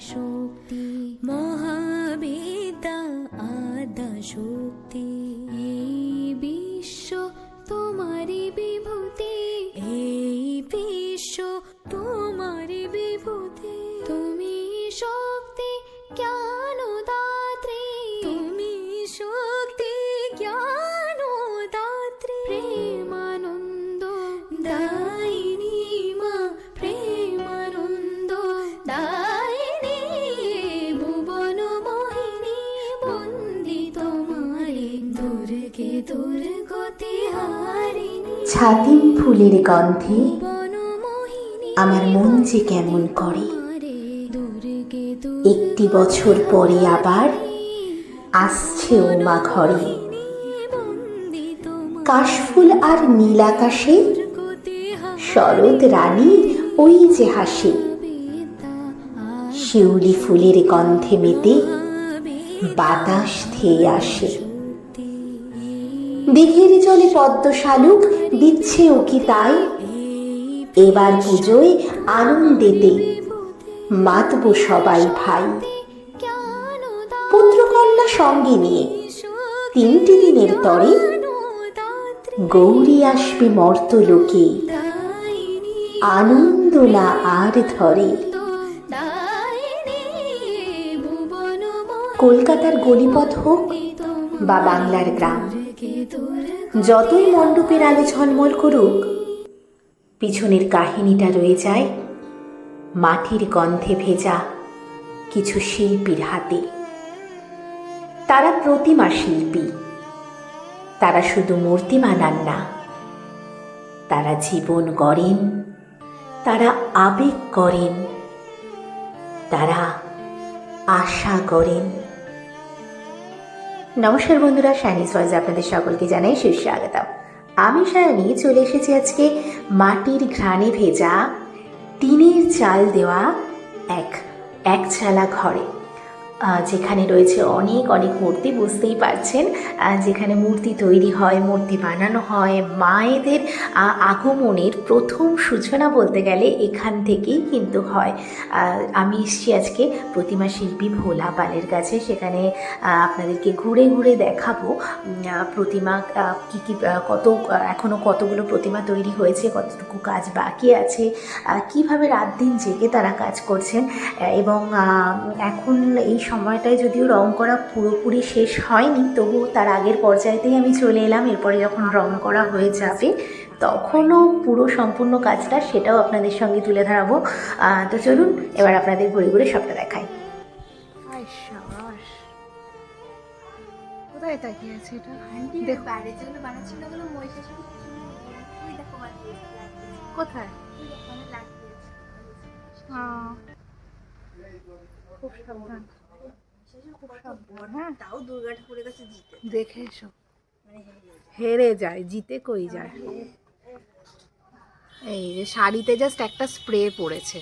শক্তি মহাবিদ্যা আদা শক্তি। ছাতিম ফুলের গন্ধে আমার মন যে কেমন করে। একটি বছর পরে আবার আসছে ও মা ঘরে। কাশফুল আর নীল আকাশে শরৎ রানী ওই যে হাসে। শিউলি ফুলের গন্ধে মেতে বাতাস ধেয়ে আসে। দিঘির জলে পদ্ম শালুক দিচ্ছে ও কি তাই? এবার পুজোয় আনন্দেতে মাতব সবাই ভাই। পুত্রকন্যা সঙ্গে নিয়ে তিনটি দিনের তরে গৌরী আসবে মর্তলোকে। আনন্দ না আর ধরে। কলকাতার গলিপথ হোক বা বাংলার গ্রাম। যতই মণ্ডপের আলো ঝলমল করুক, পিছনের কাহিনীটা রয়ে যায় মাটির গন্ধে ভেজা কিছু শিল্পীর হাতে। তারা প্রতিমা শিল্পী। তারা শুধু মূর্তি বানান না, তারা জীবন গড়েন, তারা আবেগ করেন তারা আশা করেন নমস্কার বন্ধুরা শাইনিজ ভয়েস আপনাদের সকলকে জানাই সুস্বাগতম। আমি শায়নি চলে এসেছি আজকে মাটির ঘ্রাণে ভেজা, টিনের চাল দেওয়া এক এক ছালা ঘরে। যেখানে রয়েছে অনেক অনেক মূর্তি বুঝতেই পারছেন যেখানে মূর্তি তৈরি হয় মূর্তি বানানো হয়। মায়েদের আগমনের প্রথম সূচনা বলতে গেলে এখান থেকেই কিন্তু হয়। আমি এসেছি আজকে প্রতিমা শিল্পী ভোলা পালের কাছে। সেখানে আপনাদেরকে ঘুরে ঘুরে দেখাবো প্রতিমা কি কি কত আহ, এখনও কতগুলো প্রতিমা তৈরি হয়েছে কতটুকু কাজ বাকি আছে কীভাবে রাত দিন জেগে তারা কাজ করছেন এবং এখন এই সময়টায় যদিও রং করা পুরোপুরি শেষ হয়নি তবু তার আগের পর্যায়েতেই আমি চলে এলাম। এরপরে যখন রং করা হয়ে যাবে তখনও পুরো সম্পূর্ণ কাজটা সেটাও আপনাদের সঙ্গে তুলে ধরাবো। তো চলুন এবার আপনাদের ঘুরে ঘুরে সবটা দেখাই। কোথায় তাকিয়ে আছে এটা? কোথায়? খুব সাবধান। দেখে এসো। হেরে যায়, জিতে কই যায়? এই যে শাড়িতে জাস্ট একটা স্প্রে পড়েছে।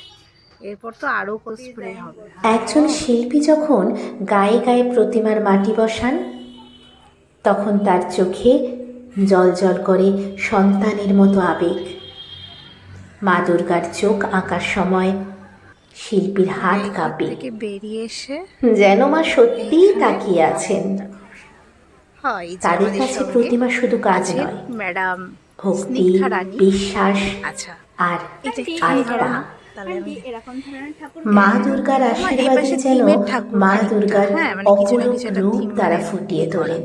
এরপর তো আরও স্প্রে হবে। একজন শিল্পী যখন গায়ে গায়ে প্রতিমার মাটি বসান, তখন তার চোখে জল জল করে সন্তানের মতো আবেগ। মা দুর্গার চোখ আঁকার সময় শিল্পীর হাত কাঁপে। বেরিয়ে এসে যেন মা সত্যিই তাকিয়ে আছেন। হয় তাদের কাছে প্রতিমা শুধু কাজ নয় ম্যাডাম ভক্তি বিশ্বাস আচ্ছা। আর এই যে আস্থা তাহলে আমি এরকম ধরনের ঠাকুর মা দুর্গার আশীর্বাদে যেন ঠাকুর মা খানিকটা, দুর্গার হ্যাঁ, মানে কিছু না অপরূপ কিছু একটা রূপ তারা মানে ফুটিয়ে তোলেন।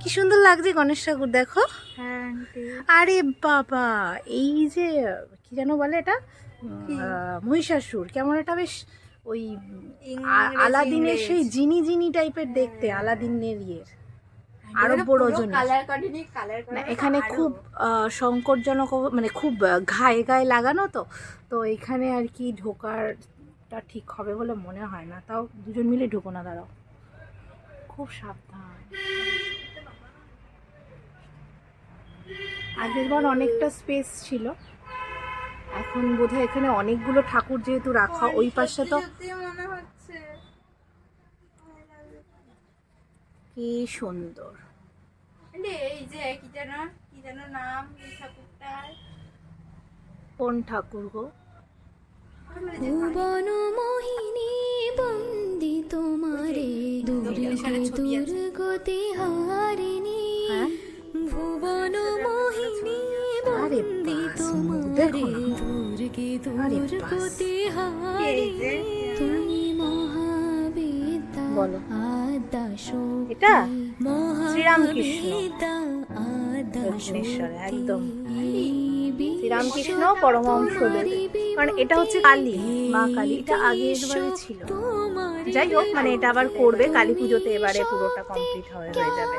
কি সুন্দর লাগছে গণেশ ঠাকুর দেখো। হ্যাঁ আরে বাবা এই যে কি যেন বলে এটা? মহিষাসুর কেমন একটা বেশ ওই আলাদিনের সেই জিনি জিনি টাইপের দেখতে আলাদিনের ইয়ের আরও বড় জন্য কালার করেনি কালার না এখানে খুব সংকটজনক মানে খুব ঘায়ে গায়ে লাগানো তো। তো এখানে আর কি ঢোকারটা ঠিক হবে বলে মনে হয় না। তাও দুজন মিলে ঢুকো না দাঁড়াও। খুব সাবধান। আগের বার অনেকটা স্পেস ছিল। এখন বোধহয় এখানে অনেকগুলো ঠাকুর যেহেতু রাখা ওই পাশে তো কি সুন্দর। এই যে কি যেন কি যেন নাম ঠাকুরটার। কোন ঠাকুর গো? ভুবন মোহিনী বন্দি তোমারে দুর্গে দুর্গতি হারিণী? ভুবন মোহিনী বন্দি দেখো তোমারে বাস। দুর্গতি হারিণী তুমি মহাবিদ্যা বলো। আদ্যা শক্তি এটা? শ্রীরামকৃষ্ণ। দক্ষিণেশ্বরে, একদম। শ্রীরামকৃষ্ণ পরমহংসদেব কারণ এটা হচ্ছে কালী মা কালী এটা আগের বারে ছিল যাই হোক মানে এটা আবার করবে কালী পুজোতে এবারে পুরোটা কমপ্লিট হয়ে হয়ে যাবে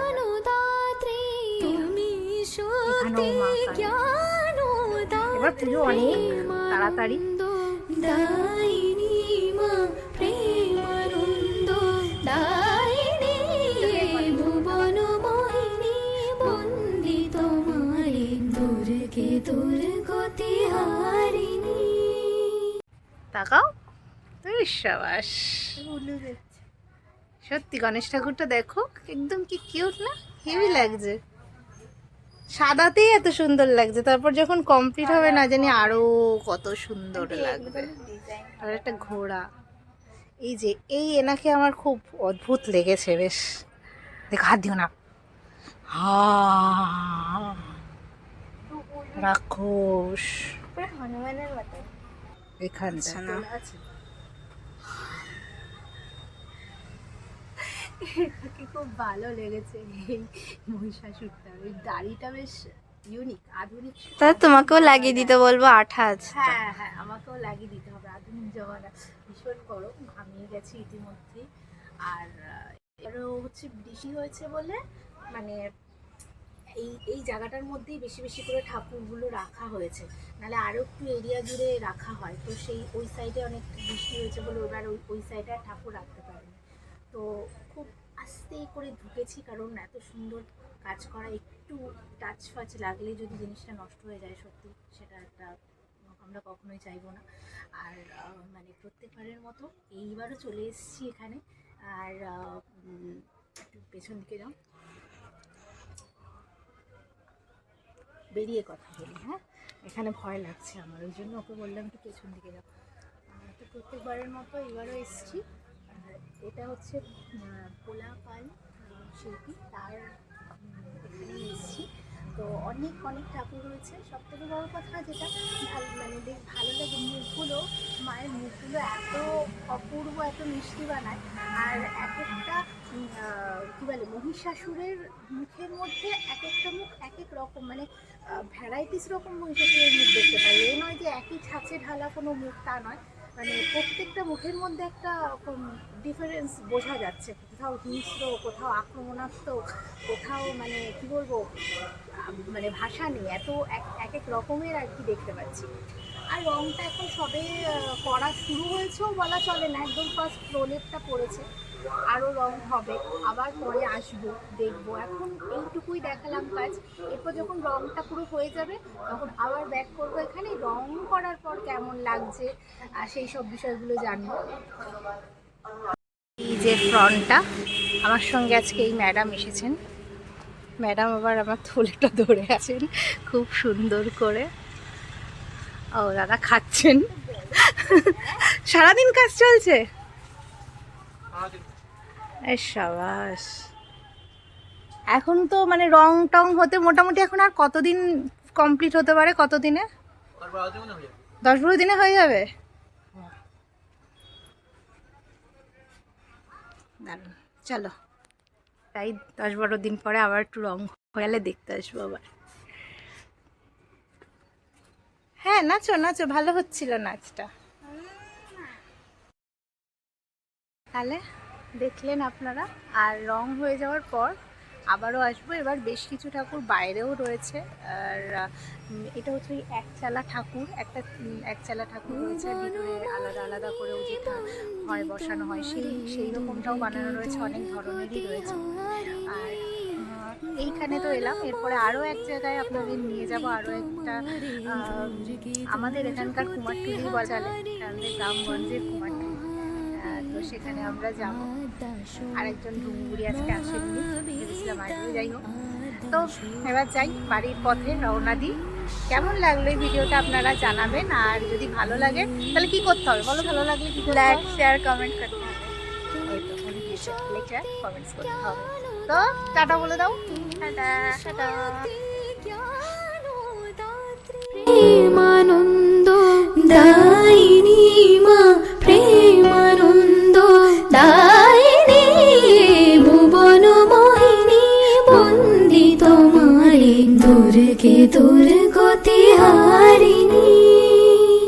তুমি এখানেও মা কালী। এবার পুজো অনেক তাড়াতাড়ি। তাকাও। সত্যি গণেশ ঠাকুরটা দেখো একদম কি কিউট না? হেভি লাগছে। সাদাতেই এত সুন্দর লাগছে। তারপর যখন কমপ্লিট হবে না জানি আরও কত সুন্দর লাগবে। আর একটা ঘোড়া। এই যে এই এনাকে আমার খুব অদ্ভুত লেগেছে বেশ। দেখ হাত দিও না। হা রাক্ষস। হনুমানের মতো এখানটা। এটাকে খুব ভালো লেগেছে এই মহিষাসুরটা ওই দাড়িটা বেশ ইউনিক আধুনিক। তা তোমাকেও লাগিয়ে দিতে বলব আঠাজ হ্যাঁ হ্যাঁ আমাকেও লাগিয়ে দিতে হবে আধুনিক জমানা। ভীষণ গরম ঘামিয়ে গেছি ইতিমধ্যেই। আর এবারও হচ্ছে বৃষ্টি হয়েছে বলে মানে এই এই জায়গাটার মধ্যেই বেশি বেশি করে ঠাকুরগুলো রাখা হয়েছে। নাহলে আরও একটু এরিয়া জুড়ে রাখা হয়। তো সেই ওই সাইডে অনেক বৃষ্টি হয়েছে বলে ওবার ওই ওই সাইডে আর ঠাকুর রাখতে পারেনি তো খুব আস্তে করে ঢুকেছি কারণ এত সুন্দর কাজ করা, একটু টাচ ফাচ লাগলে যদি জিনিসটা নষ্ট হয়ে যায় সত্যি, সেটা একটা আমরা কখনোই চাইব না। আর মানে প্রত্যেকবারের মতো এইবারও চলে এসেছি এখানে। আর একটু পেছন দিকে যাও। বেরিয়ে কথা বলি হ্যাঁ? এখানে ভয় লাগছে আমার, ওই জন্য ওকে বললাম একটু পেছন দিকে যাও। তো প্রত্যেকবারের মতো এবারও এসেছি। এটা হচ্ছে পোলা পাল শিল্পী। তার এখানে এসেছি। তো অনেক অনেক ঠাকুর রয়েছে। সব থেকে বড় কথা যেটা, ভালো মানে বেশ ভালো লাগে, মুখগুলো, মায়ের মুখগুলো এত অপূর্ব, এত মিষ্টি বানায়। আর এক একটা কী বলে, মহিষাসুরের মুখের মধ্যে এক একটা মুখ এক এক রকম মানে ভ্যারাইটিস রকম মহিষাসুরের মুখ দেখতে পাই। এই নয় যে একই ছাঁচে ঢালা কোনো মুখ, তা নয়। মানে প্রত্যেকটা মুখের মধ্যে একটা ডিফারেন্স বোঝা যাচ্ছে। কোথাও হিংস্র, কোথাও আক্রমণাত্মক, কোথাও মানে কি বলব মানে ভাষা নেই। এত এক এক রকমের আর কি দেখতে পাচ্ছি। আর রংটা এখন সবে করা শুরু হয়েছেও বলা চলে না। একদম ফার্স্ট প্রলেপটা পড়েছে। আরও রং হবে। আবার পরে আসব, দেখব। এখন এইটুকুই দেখালাম কাজ। এরপর যখন রংটা পুরো হয়ে যাবে, তখন আবার ব্যাক করব এখানে। রং কেমন লাগছে আর সেই সব বিষয়গুলো জানব। এই যে ফ্রন্টটা আমার সঙ্গে আজকে এই ম্যাডাম এসেছেন। ম্যাডাম আবার আমার থলেটা ধরে আছেন খুব সুন্দর করে। ও দাদা খাচ্ছেন। সারাদিন কাজ চলছে? এ সাবাস। এখন তো মানে রং টং হতে মোটামুটি এখন আর কতদিন কমপ্লিট হতে পারে কতদিনে? দশ বারো দিনে হয়ে যাবে? চলো। তাই দশ বারো দিন পরে আবার একটু রং হয়ে দেখতে আসব আবার। হ্যাঁ নাচো নাচো। ভালো হচ্ছিল নাচটা। তাহলে দেখলেন আপনারা। আর রং হয়ে যাওয়ার পর আবারও আসব। এবার বেশ কিছু ঠাকুর বাইরেও রয়েছে। আর এটা হচ্ছে একচালা ঠাকুর। একটা একচালা ঠাকুর রয়েছে ভিতরে আলাদা আলাদা করেও যেটা হয় বসানো হয়, সেই সেই রকমটাও বানানো রয়েছে, অনেক ধরনেরই রয়েছে। আর এইখানে তো এলাম। এরপরে আরও এক জায়গায় আপনাদের নিয়ে যাব। আরও একটা আমাদের এখানকার কুমারটুলি বজালে আমাদের গ্রামগঞ্জের কুমারটুলি। তো সেখানে আমরা যাব। আরেকজন ডুঙ্গুরি আজকে আসেননি ভেবেছিলাম আসবে যাই হোক। তো এবার যাই বাড়ির পথে রওনা দিই। কেমন লাগল এই ভিডিওটা আপনারা জানাবেন আর যদি ভালো লাগে তাহলে কি করতে হবে? বলো ভালো লাগলে কি লাইক শেয়ার কমেন্ট করতে হবে। কমেন্টস করতে হবে। তো টাটা বলে দাও। টাটা। টাটা। প্রেমানন্দ দাইনি মোহিনী